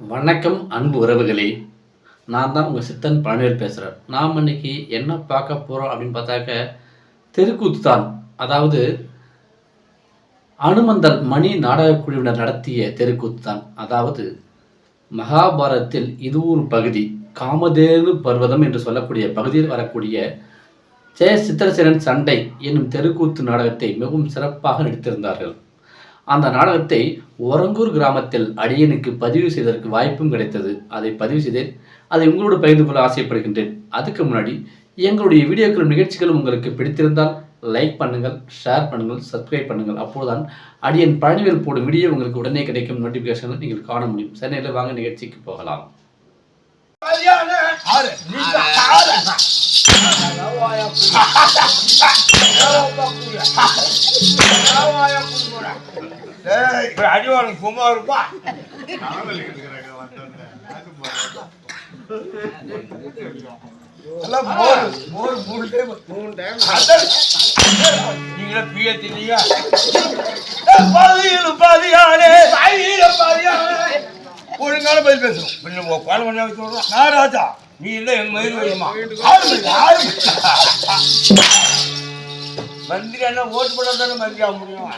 வணக்கம் அன்பு உறவுகளே. நான் தான் உங்கள் சித்தன் பழனிவேல் பேசுகிறேன் நாம் இன்னைக்கு என்ன பார்க்க போகிறோம் அப்படின்னு பார்த்தாக்க தெருக்கூத்து தான். அதாவது அனுமந்தல் மணி நாடகக் குழுவினர் நடத்திய தெருக்கூத்து தான். அதாவது மகாபாரதத்தில் இது ஒரு பகுதி காமதேனு பர்வதம் என்று சொல்லக்கூடிய பகுதியில் வரக்கூடிய ஜெய சித்திரசேனன் சண்டை என்னும் தெருக்கூத்து நாடகத்தை மிகவும் சிறப்பாக நடித்திருந்தார்கள். அந்த நாடகத்தை ஒரங்கூர் கிராமத்தில் அடியனுக்கு பதிவு செய்வதற்கு வாய்ப்பும் கிடைத்தது. அதை பதிவு செய்தேன். அதை உங்களோடு பகிர்ந்து கொள்ள ஆசைப்படுகின்றேன். அதுக்கு முன்னாடி எங்களுடைய வீடியோக்களும் நிகழ்ச்சிகளும் உங்களுக்கு பிடித்திருந்தால் லைக் பண்ணுங்கள் ஷேர் பண்ணுங்கள் சப்ஸ்கிரைப் பண்ணுங்கள். அப்போதுதான் அடியன் பழனிவேல் போடும் வீடியோ உங்களுக்கு உடனே கிடைக்கும் நோட்டிஃபிகேஷனை நீங்கள் காண முடியும். சென்னையில் வாங்க நிகழ்ச்சிக்கு போகலாம். ஆறு. அடிவாளம் சும்மா இருப்பா. நீங்களே பிய தின்னீங்க ஏய், பாதியிலும் பாதியானே. ஒழுங்கான பதில் பேசணும் பின்ன குழந்தை பண்ண சொல்றோம் நான் ராஜா நீ இல்ல என் மயில். மந்திரி என்ன ஓட்டு போட்டா தானே மந்திரி ஆக முடியும்.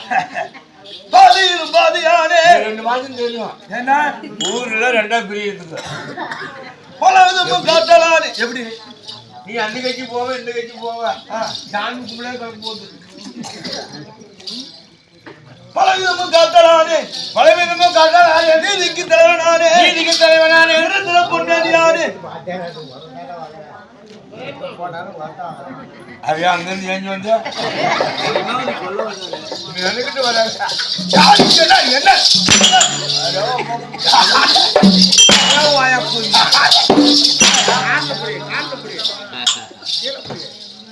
பாதியிலும் பாதியானே. ரெண்டு மாசம் தெரியும் என்ன ஊர்ல ரெண்டா பிரியறதுக்கு பல விதமும் காட்டலானே. எப்படி நீ கட்சி போவ கட்சி போவ. சாமி கும்பிட போகுது பல விதமும் காட்டலானே. பல விதமும் காட்டாரு நீதிக்கு தலைவனானே. நீதிக்கு தலைவனானே பொன்னாடியானே. அது அங்கிருந்து ஏஞ்சி வந்து நீ வர என்ன? என்ன?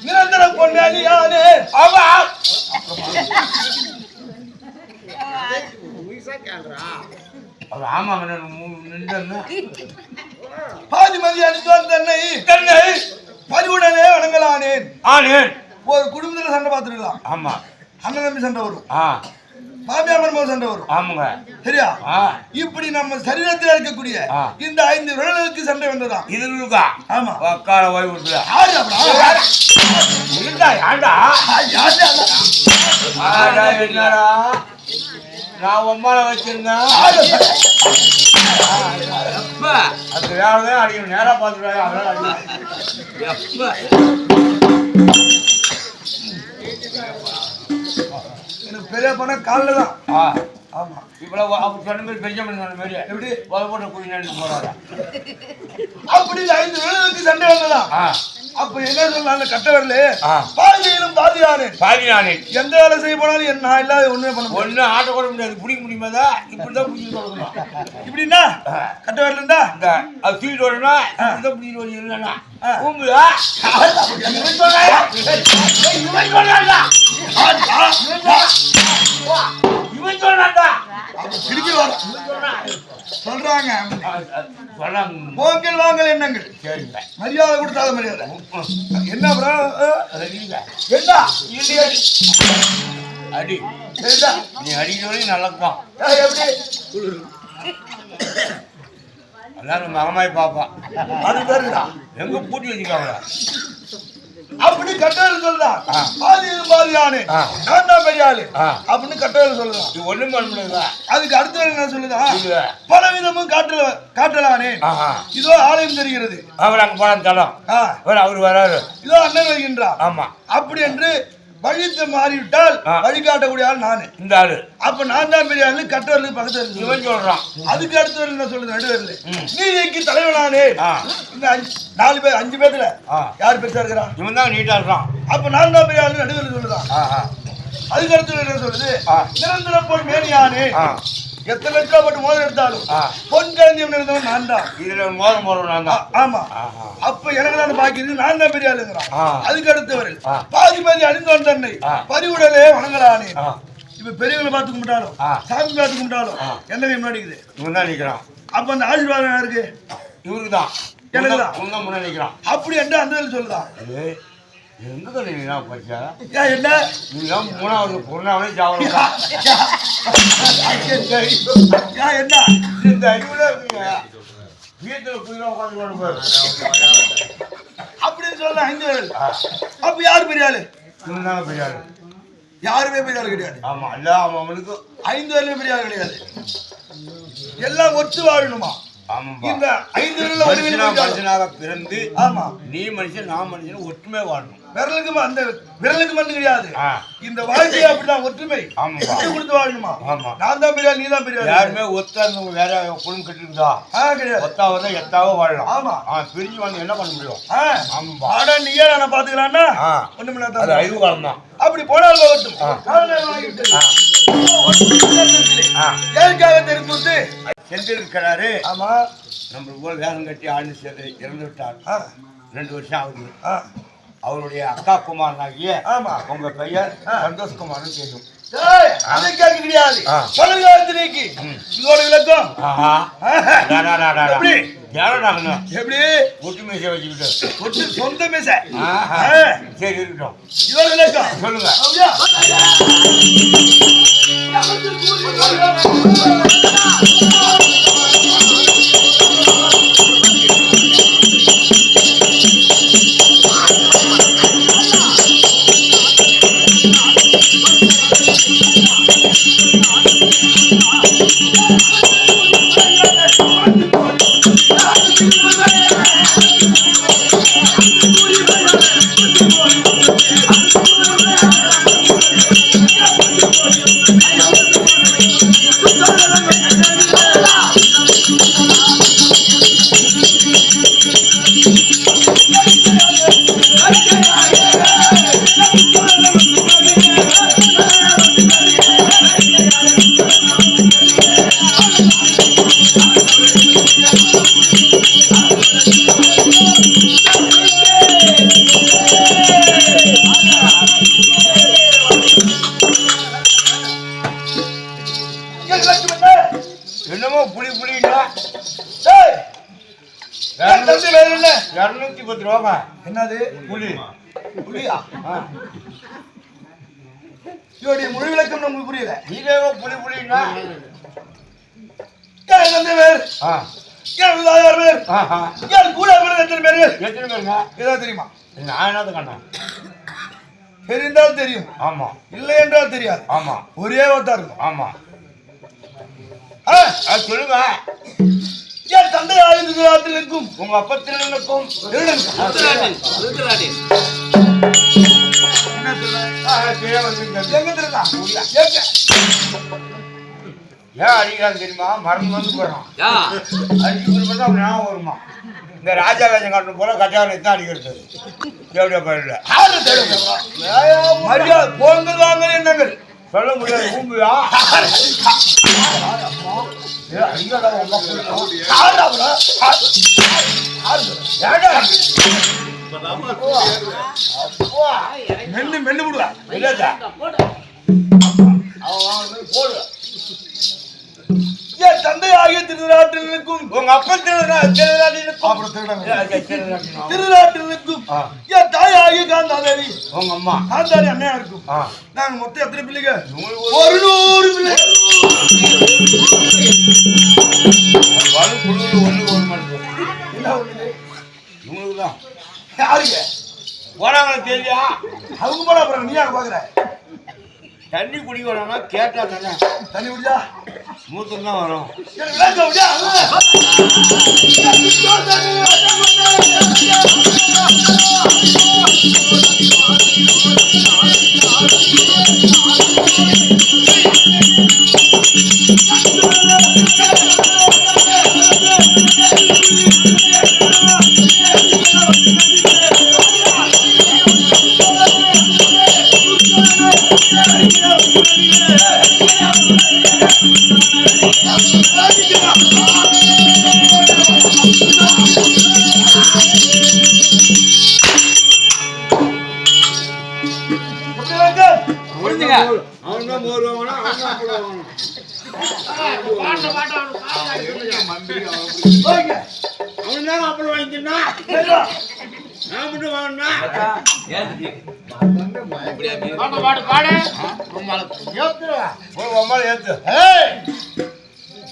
நிரந்தர பொன்னாடியானே. ஆமா அது நின்று பாதி மதியான வந்தன்னை தன்னை பரிவுடனே வணங்கலானேன். ஆனேன். ஒரு குடும்பத்துல சண்டை பார்த்துருக்கலாம். ஆமா. அண்ணன் தம்பி சண்டை வரும். ஆ. மாமியார் மருமக சண்டை வரும். ஆமாங்க. சரியா? இப்படி நம்ம சரீரத்தில் இருக்கக்கூடிய. இந்த ஐந்து விரல்களுக்கு சண்டை வந்ததா? இது இருக்கா? ஆமா. உக்கார ஓய்வு? இருந்தா ஏண்டா நான் உம்மால வச்சிருந்தேன். யாரு? அந்த வேலை தான் அடிக்கணும் நேரா பார்த்துட்டாங்க அதெல்லாம் எனக்கு பெரிய பணம் காலில் தான் ஆ ஆமா இவ்வளவு அப்படி சொன்ன மாதிரி பெஞ்சமின் சொன்ன மாதிரி எப்படி வலை போட்ட குடி நடிச்சு போறாரா அப்படி இந்த ஐந்து விரல்களுக்கு சண்டை வந்ததா ஆ அப்ப என்ன சொல்லலாம் கட்ட வரல. பாதியிலும் பாதியானே பாதி நானே எந்த வேலை செய்ய போனாலும் என்ன இல்லாத ஒண்ணுமே பண்ண ஒண்ணு ஆட்ட கூட முடியாது. பிடிக்க முடியுமா தான் இப்படிதான் பிடிச்சி கொடுக்கணும் இப்படின்னா கட்ட வரலண்டா அது தூக்கிட்டு வரணும்னா இப்படிதான் பிடிச்சிட்டு ஆ. உங்களா இவன் சொல்றாயா? இவன் சொல்றான்டா. இவன் சொல்றான்டா. திருப்பி வர. சொல்றாங்க. போங்கள் வாங்கல் என்னங்கள். மரியாதை கொடுத்தாத மரியாதை. என்ன இல்லைங்க. என்ன. அடி. சரிடா நீ அடிக்கணும் நல்லதான் எப்படி? எல்லாரும் மகமாய் பாப்பான் அது பேருடா. எங்க பூட்டி வச்சுக்காங்க அப்படி கட்டவர் சொல்றான். ஆ. பாதி இது பாதியானே ஆ. நான் தான் பெரிய ஆளு. அப்படின்னு கட்டவர் சொல்லுதான் இது ஒண்ணும் பண்ண முடியாதா அதுக்கு அடுத்த என்ன சொல்லுதான் பல விதமும் காட்டல காட்டலானே. இதோ ஆலயம் தெரிகிறது. அவர் அங்க போலாம் தடம் அவர் அவர் வராரு. இதோ அண்ணன் வருகின்றான் ஆமா. அப்படி என்று வழித்து மாறிவிட்டால். வழிகாட்டக்கூடிய ஆள் நானு. இந்த ஆளு. அப்ப நான் தான் பெரிய ஆளு கட்டவர்களுக்கு பக்கத்துல இருக்கு இவன் சொல்றான். அதுக்கு அடுத்தவர் என்ன சொல்லுது நடுவரில். நீதிக்கு தலைவனானே ஆ. இந்த நாலு பேர் அஞ்சு பேர்ல ஆ. யார் பெருசா இருக்கிறான் இவன் தான் நீட்டா இருக்கான் அப்ப நான் தான் பெரிய ஆளு நடுவரில் சொல்லுதான் அதுக்கு அடுத்து என்ன சொல்லுது ஆ. நிரந்தர பொன் மேனியானே. எத்தனை லட்சம் போட்டு மோதிரம் எடுத்தாலும். பொன் கலந்தியம் இருந்தவன் நான் தான். இதுல மோதிரம் போறவன் நான் தான். ஆமா. அப்ப எனக்கு தான் பாக்கி இருக்கு. நான் தான் பெரிய ஆளுங்கிறான். அதுக்கு அடுத்தவர். ஆ. பாதி பாதி அணிந்தவன் தன்னை ஆ. பரிவுடலே வணங்கலானே இப்ப பெரியவங்களை பார்த்து கும்பிட்டாலும். சாமி பார்த்து கும்பிட்டாலும். என்ன முன்னாடி தான் நிக்கிறான் அப்ப அந்த ஆசீர்வாதம் யாருக்கு? இவருக்கு தான். எனக்கு தான். முன்னாடி நிக்கிறான் அப்படி என்று அந்த சொல்லுதான் நான் படிச்சா ஏன் என்ன? நீங்க மூணாவது பொருளாவே ஜாவலா ஏன் என்ன? இந்த அறிவுல இருக்கீங்க. வீட்டுல குதிரை உட்காந்து அப்படின்னு சொல்ல ஐந்து பேர் அப்ப யார் பெரிய ஆளு இருந்தாலும் பெரியாரு யாருமே பெரிய ஆளு கிடையாது. ஆமா எல்லாம் அவனுக்கு. ஐந்து பேருமே பெரிய ஆளு கிடையாது. எல்லாம் ஒத்து வாழணுமா? ஆமாம்பா. இந்த ஐந்து ஒரு மனுஷனா பெரிய. மனுஷனாக பிறந்து ஆமா. நீ மனுஷன் நான் மனுஷன் ஒற்றுமை வாழணும். விரலுக்கு அந்த விரலுக்கு மட்டும் கிடையாது. இந்த வாழ்க்கையை அப்படிதான் ஒற்றுமை. விட்டு கொடுத்து வாழணுமா ஆமா. நான் தான் பெரிய ஆளு, நீ தான் பெரிய ஆளு. யாருமே ஒத்தா இருந்தவங்க வேற குடும்பம் கட்டிருந்தா கிடையாது ஒத்தாவதா எத்தாவோ வாழலாம் ஆமா. ஆ பிரிஞ்சு வந்து என்ன பண்ண முடியும் ஆ. ஆமாம்பா ஆடா நீயே நான் பாத்துக்கலாம்னா ஆ. ஒண்ணுமில்ல அது. அறிவு காலம் தான் அப்படி போனால் போகட்டும். ஏற்காக தெரிவித்து செந்தில் இருக்கிறாரு ஆமா நம்ம போல வேகம் கட்டி ஆண்டு சேர்ந்து இறந்து விட்டார். ரெண்டு வருஷம் ஆகுது. அவருடைய அக்கா குமாரனாகிய ஆமா. உங்க பெயர். சந்தோஷ்குமார்னு அதுக்காக கிடையாது. விளக்கம். எப்படி? எப்படி? ஒட்டு மீசை வச்சுக்கிட்டு ஒட்டு சொந்த மேசை. சரி இருக்கட்டும். இதோட விளக்கம். சொல்லுங்க. அப்படியா? இரநூத்தி பத்து ரூபாங்க என்னது? புளி. புரியா ஆ. இதோடைய முழு விளக்கம் நமக்கு புரியல. இதேவோ புளி புளின்னா? தெரிந்தால் தெரியும். ஆமா. இல்லை என்றால் தெரியாது. ஆமா. ஒரே வார்த்தை இருக்கும் ஆமா. சொல்லுங்க. தந்தை ஆயுத நாட்டில் இருக்கும் உங்க அப்பா திருடனுக்கும் திருடன். என்ன சொல்ற? ஆ, சரியா வந்துருங்க. எங்க திருடா? எங்க? ஏன் அடிக்கிறான் தெரியுமா மறந்து வந்து போறான் அடிச்சு கொடுப்பது அப்படி ஞாபகம் வருமா இந்த ராஜா வேஷம் காட்டணும் போல கட்டாரம் தான் அடிக்கிறது எப்படியா தேடுங்க. மரியாதை வாங்கள் என்னங்கள் சொல்ல முடியாது ஊம்புயா மென்னு மென்னு விடுவா வாங்க போடு. தந்தை ஆகிய திருநாட்டில் இருக்கும். உங்க அப்பா இருக்கும். ஆ. என் தாய் ஆகிய காந்தாதேவி உங்க அம்மா. காந்தாரி அண்ணையா இருக்கும். நாங்க மொத்தம் எத்தனை பிள்ளைங்க? ஒரு நூறு பிள்ளைங்க ஒன்று ஒரு மணி. என்ன ஒண்ணு? இவங்களுக்கு தான் யாருங்க? போனாங்களே தெரியா அவங்க போல அப்புறம் நீ யார் பாக்குற? தண்ணி குடிக்க வேணாம்னா கேட்டா தானே? தண்ணி குடிச்சா மூத்தம் தான் வரும்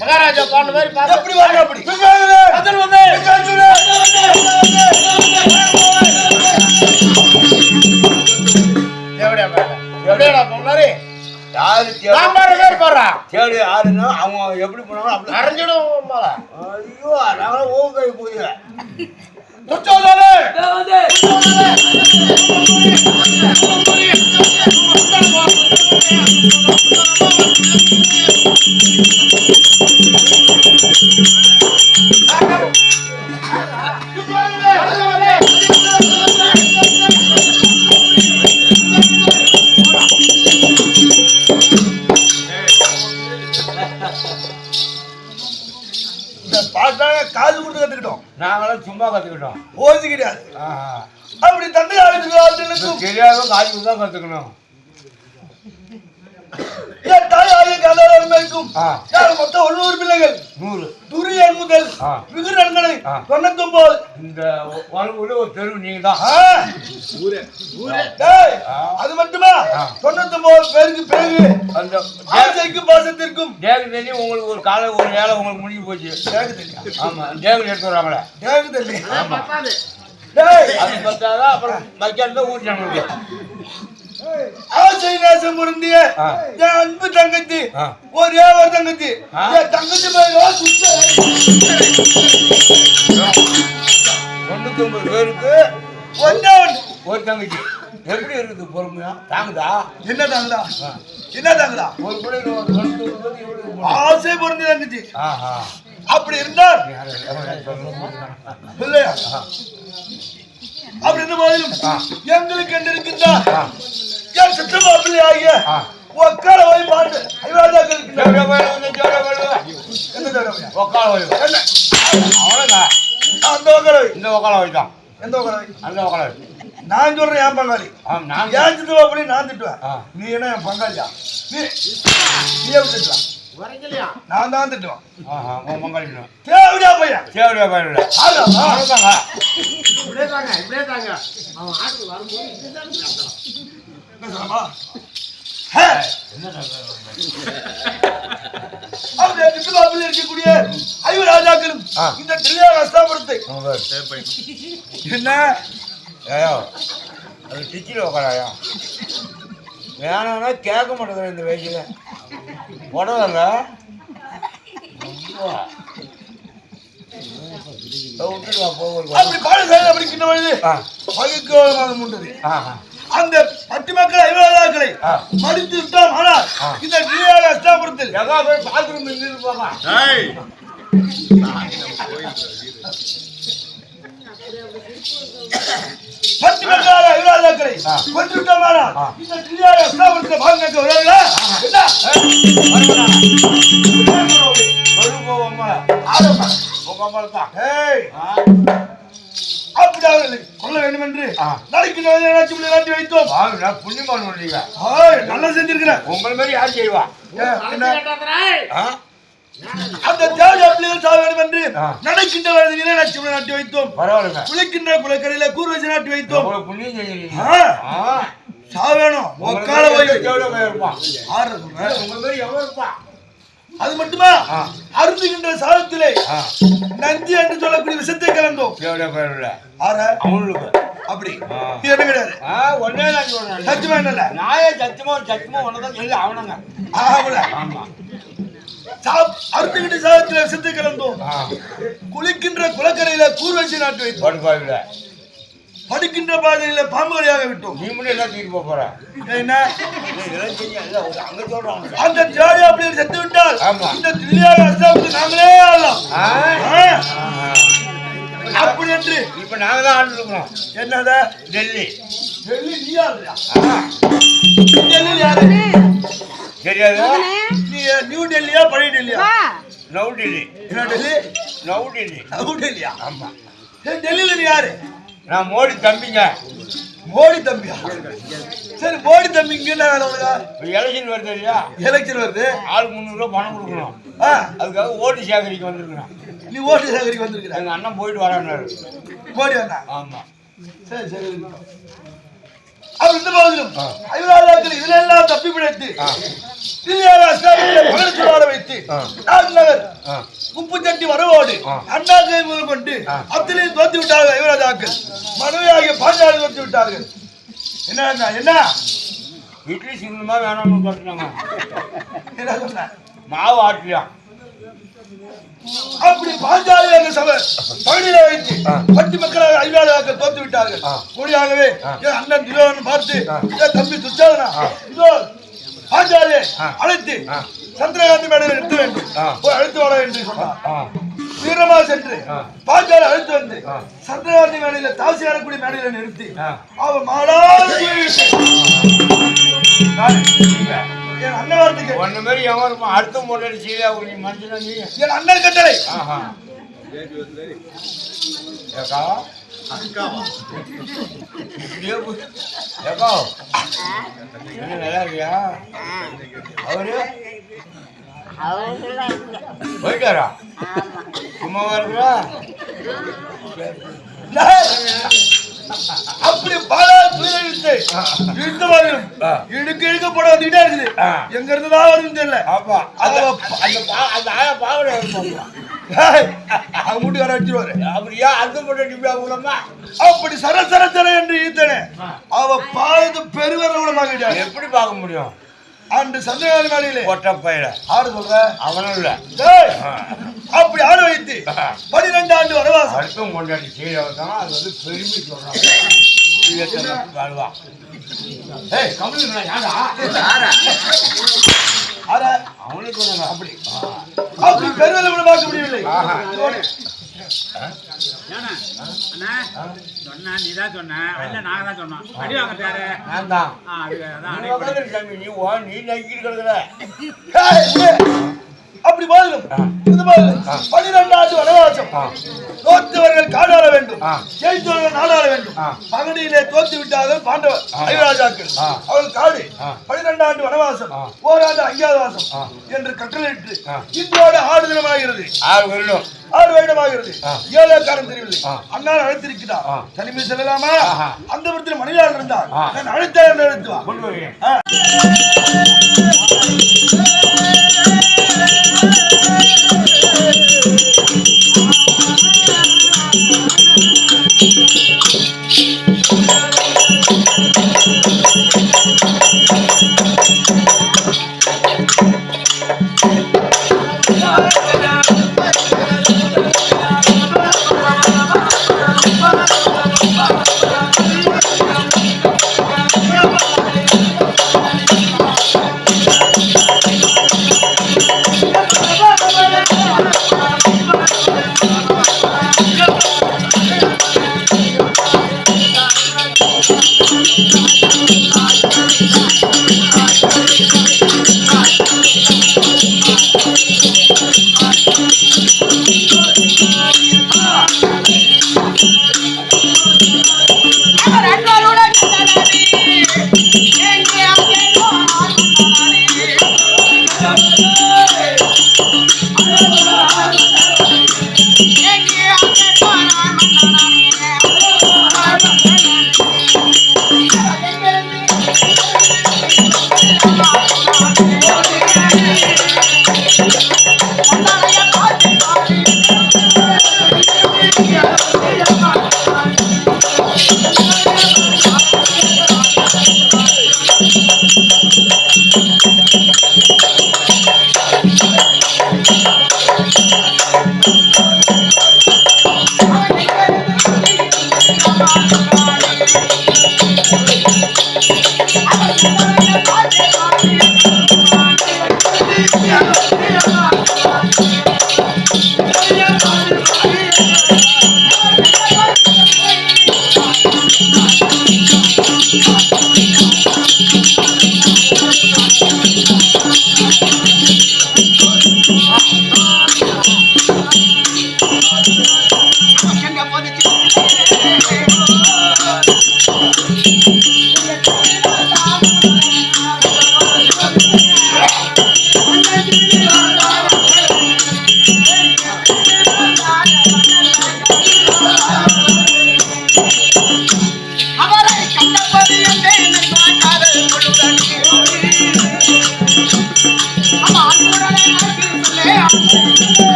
மகாராஜா பாண்ட மாதிரி எப்படி வாங்க அப்படி எப்படியாடா பொண்ணாரி யாரு தேடி யாருன்னா அவங்க எப்படி போனாலும் அப்படி அரைஞ்சிடும் ஐயோ நாங்களும் ஓம் கை போய் துச்சோதனே இந்த பாட்டாங்க காது கொடுத்து கத்துக்கிட்டோம் நாங்களும் சும்மா கத்துக்கிட்டோம். ஓசி கிடையாது. அப்படி தந்தை தெரியாத காய்ச்சி தான் கத்துக்கணும். என். யார் மொத்தம் ஒன்னூறு பிள்ளைகள்? நூறு. துரியன் முதல். விகுரன்களை ஆ. தொண்ணூத்தொன்பது இந்த வாழ்வுல ஒரு தெருவு நீங்க தான். அது மட்டுமா? ஆ. தொண்ணூத்தொன்பது பேருக்கு பிறகு அந்த ஆசைக்கும் பாசத்திற்கும். தண்ணி உங்களுக்கு ஒரு காலை ஒரு வேலை உங்களுக்கு முடிஞ்சு போச்சு. ஆமா டேகு எடுத்து வராங்களே. தெரியா ஆமா. டேய். அது பார்த்தாதான் அப்புறம் மக்கியானதை ஊற்றினாங்க ஆசை நேசம் பொருந்திய. என் அன்பு தங்கச்சி ஆ. ஒரே ஒரு தங்கச்சி ஆ. என் தங்கச்சி மேல தொண்ணூத்தி ஒன்பது பேருக்கு ஒரு தங்கச்சி எப்படி இருக்குது பொறுமையா தாங்குதா என்ன தாங்கடா என்ன தாங்கடா ஒரு இருக்கு? ஆசை பொருந்திய தங்கச்சி அப்படி இருந்தால்? இல்லையா அப்படி இருந்த போதிலும். எங்களுக்கு என்று இருக்கின்றார் ஆ. என் சித்தப்பா பிள்ளை ஆகிய ஆ. ஒக்கால போய் பாட்டு? உக்கால போயிடு. என்ன அவ்வளவுதான். அந்த ஒக்கால வை இந்த உக்கால போயிட்டான் எந்த ஒக்கால வை அந்த உக்கால வை. நான் சொல்றேன் என் பங்காளி நான் ஏன் சித்தப்பா பிள்ளை நான் திட்டுவேன் ஆ. நீ என்ன என் பங்காளியா நீ நீ எப்படி திட்டுவேன் நான் தான் திட்டுவேன். தேவையா பையன். ஆடாமா? அவ்வளவுதாங்க. இப்படியே தாங்க இப்படியே தாங்க அவன் ஆட்டுக்கு வரும்போது. பிள்ளை இருக்கக்கூடிய ஐவர் ராஜாக்களும் ஆ. இந்த டில்லியா ரஸ்தாபுரத்தை. என்ன? அது டிச்சில் உக்காராயா? வேணாம்னா கேட்க மாட்டேங்கிற இந்த வயசுல. உடவில்ல விட்டுட்டு வா போக அப்படி பாடசாலை அப்படி கிட்ட பொழுது ஆ. பகுக்கோளமாக உண்டது ஆஹா அந்த பத்து மக்கள் ஐவராஜாக்களை ஆ. மடித்து விட்டோம். ஆனால். இந்த நின்று போமா? பத்து மக்கள் ஐவராஜாக்களை ஆ. கொண்டு விட்டோம். ஆனால். இந்த டில்லியா ரஸ்தாபுரத்தில் பாருங்க வருவாங்களா போவோம்மா ஆரம்பா உங்க அம்மா தான். அப்படி அவர்களை கொல்ல வேண்டும் என்று ஏதாச்சும் பிள்ளை நாட்டி வைத்தோம். புண்ணியமான ஆய், நல்லா செஞ்சிருக்கிறேன் உங்களை மாதிரி யார் செய்வா? அந்த தேவையா பிள்ளைகள் சாக வேண்டும் என்று. நடக்கின்ற வயதிலே நச்சுமலை நாட்டி வைத்தோம். பரவாயில்லைங்க. குளிக்கின்ற குளக்கரையில கூர் வச்சு நாட்டி வைத்தோம். புண்ணியம் செஞ்சீங்க ஆ. ஆ. சாக வேணும். உங்களை உக்கால மாதிரி போய் எவ்வளவு இருப்பான் ஆறு. உங்களை மாதிரி எவ்வளவு இருப்பான் அது மட்டுமா. அருந்துகின்ற சாதத்திலே நந்தி என்று சொல்லக்கூடிய விஷத்தை கலந்தோம். அப்படி. என்ன கிடையாது சத்தியமா என்னல நாயே சத்தியமா சத்தியமா ஒன்னதான் சொல்லி அவனுங்க. ஆகல ஆமா. அருந்துகின்ற சாதத்திலே விஷத்தை கலந்தோம். குளிக்கின்ற குளக்கரையில கூர் வச்சு நாட்டி வைத்தோம். படிக்கின்ற பாதையில பாம்புகளையாக விட்டோம். நீ மட்டும் என்ன தூக்கிட்டு போற? என்ன? அந்த ஜாடி அப்படியே செத்து விட்டால். இந்த தில்லியாக அஸ்தாபுரத்தை நாங்களே ஆளலாம். ஆ? ஆ. ஆஹா. அப்படி என்று. இப்ப நாங்க தான் ஆண்டு இருக்கோம். என்னத? டெல்லி. டெல்லி நீ ஆளுயா ஆ. டெல்லி யாரு? தெரியாது? நீ நியூ டெல்லியா பழைய டெல்லியா? நவ் டெல்லி. என்ன டெல்லி? நவ் டெல்லி. நியூ டெல்லியா? ஆமா. சரி டெல்லியில நீ யாரு? நான் மோடி தம்பிங்க. மோடி தம்பியா? சரி மோடி தம்பி இங்க என்ன வேலை எலெக்ஷன் வருது இல்லையா? எலெக்ஷன் வருது. ஆளுக்கு முந்நூறுரூவா பணம் கொடுக்கணும். அதுக்காக ஓட்டு சேகரிக்க வந்திருக்கிறேன். நீ ஓட்டு சேகரிக்க வந்திருக்கிற? எங்க அண்ணன் போயிட்டு வரான்னாரு மோடி அண்ணா? ஆமா. சரி சரி. அவர் இந்த ஐவராஜாக்கள் இதுல எல்லாம் தப்பி பிழைத்து. திவ்யாரா அஸ்லாமியிலே மகள் சுடாட வைத்து நகர் உப்பு சட்டி வரவோடு அண்ணாக்கை முதல் கொண்டு அத்தனையும் தோத்து விட்டார்கள் ஐவராஜாக்கள் மனைவியாகிய பாஞ்சாலி தோத்து விட்டார்கள் என்ன என்ன? இட்லி சின்னமா வேணும்னு சொல்லிட்டாங்க என்ன சொன்ன? மாவு அப்படி பாஞ்சாலி என்ற சபை பகுதியில வைத்து பட்டி மக்களாக ஐவராஜாக்கள் தோத்து விட்டார்கள் கூடியாகவே என் அண்ணன் பார்த்து என் தம்பி துச்சாதனா? இதோ பாஞ்சாலி அழைத்து சந்திரகாந்தி மேடையில் நிறுத்த வேண்டும். போய் அழைத்து வர என்று சொன்னார். வீரமா சென்று பாஞ்சாலி அழைத்து வந்து சந்திரகாந்தி மேடையில தாசி ஆடக்கூடிய மேடையில நிறுத்தி அவன் மாலாவது என் அண்ணன் வார்த்தை கேட்டு ஒன்னு மாதிரி எவன் அடுத்த முன்னாடி சீதா நீ. மனுஷனா என் அண்ணன் கட்டளை. நல்லா இருக்கியா? அவரு? போயிட்டாரா? சும்மாவா இருக்கிறா? அப்படி பல துயர இழுத்து வரும் இடுக்கு இடுக்க போட வந்துகிட்டே இருக்குது. எங்க இருந்து தான் வருதுன்னு தெரியல. ஆப்பா அந்த அந்த அவங்க வீட்டுக்கு வர வச்சிருவாரு. அப்படியா அந்த போட்டு டிப்பியா மூலமா அப்படி சர சர சர என்று ஈத்தனே அவ பாலத்து பெருவர உலமாகிட்டாரு எப்படி பார்க்க முடியும்? அன்று கொட்ட பையில. ஆடு சொல்ற? அவனும் இல்ல. அப்படி ஆடு வைத்து பனிரெண்டு ஆண்டு வனவாசம். அடுத்தும் கொண்டாடி செய்ய தான் அது வந்து பெருமை சொல்றான். வாழ்வா. ஏய் கம்பளி யாரா? ஆட அவனுக்கு. அப்படி. அப்படி பெருவர உலமாக்க முடியவில்லை. ஆஹா. ஏண்ணா, அண்ணா, சொன்னா நீதான் சொன்ன இல்ல நாங்க தான் சொன்னோம். அடி வாங்க யாரு நான் தான். ஆ, அது அதான் நீ நீ நீ நக்கிட்டு கிடக்குற. அப்படி போதும் பனிரெண்டு ஆண்டு வனவாசம் தோத்தவர்கள் காடாள வேண்டும். ஜெயித்தவர்கள் நாடாள வேண்டும். பகடியிலே தோத்து விட்டார்கள் பாண்டவர் ஐராஜாக்கள். அவர்கள் காடு. பனிரெண்டு ஆண்டு வனவாசம். ஓராண்டு அஞ்ஞாதவாசம் ஆ. என்று கட்டளையிட்டு. இன்றோடு ஆறு தினமாகிறது ஆறு வருடம் ஆறு வருடமாகிறது ஆ. ஏழக்காரன் தெரியவில்லை. அண்ணால் அழைத்திருக்கிறார். தனிமை செல்லலாமா. அந்த இடத்தில் மனிதர்கள் இருந்தார். நான் அழைத்தேன் என்று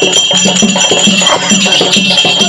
Thank you.